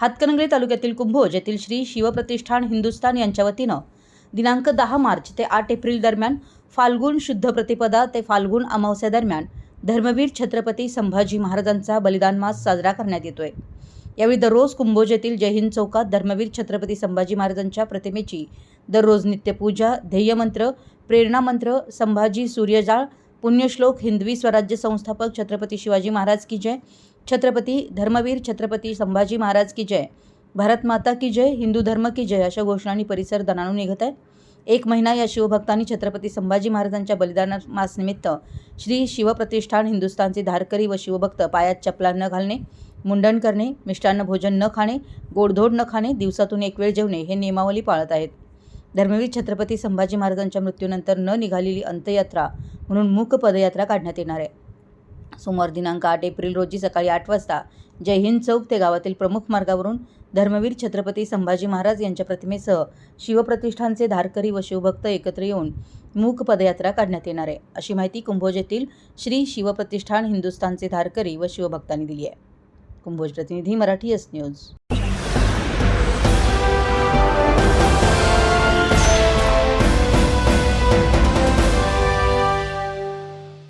हातकणंगले तालुक्यातील कुंभोज येथील श्री शिवप्रतिष्ठान हिंदुस्थान यांच्या वतीनं दिनांक दहा मार्च ते आठ एप्रिल दरम्यान फाल्गुन शुद्ध प्रतिपदा ते फाल्गुन अमावस्या दरम्यान धर्मवीर छत्रपती संभाजी महाराजांचा बलिदान मास साजरा करण्यात येतोय. यावेळी दररोज कुंभोज येथील जय हिंद चौकात धर्मवीर छत्रपती संभाजी महाराजांच्या प्रतिमेची दररोज नित्यपूजा ध्येयमंत्र प्रेरणामंत्र संभाजी सूर्यजाळ पुण्यश्लोक हिंदवी स्वराज्य संस्थापक छत्रपती शिवाजी महाराज की जय छत्रपती धर्मवीर छत्रपती संभाजी महाराज की जय. भारत माता की जय हिंदू धर्म की जय अशा घोषणांनी परिसर दणाणून निघत आहे एक महिना या शिवभक्तांनी छत्रपती संभाजी महाराजांच्या बलिदान मासनिमित्त श्री शिवप्रतिष्ठान हिंदुस्थानचे धारकरी व शिवभक्त पायात चपला न घालणे मुंडन करणे मिष्टान्न भोजन न खाणे गोडधोड न खाणे दिवसातून एक वेळ जेवणे हे नियमावली पाळत आहेत. धर्मवीर छत्रपती संभाजी महाराजांच्या मृत्यूनंतर न निघालेली अंत्ययात्रा म्हणून मूक पदयात्रा काढण्यात येणार आहे. सोमवार दिनांक आठ एप्रिल रोजी सकाळी आठ वाजता जय हिंद चौक ते गावातील प्रमुख मार्गावरून धर्मवीर छत्रपती संभाजी महाराज यांच्या प्रतिमेसह शिवप्रतिष्ठानचे धारकरी व शिवभक्त एकत्र येऊन मूक पदयात्रा काढण्यात येणार आहे. अशी माहिती कुंभोज येथील श्री शिवप्रतिष्ठान हिंदुस्थानचे धारकरी व शिवभक्तांनी दिली आहे. कुंभोज प्रतिनिधी मराठी एस न्यूज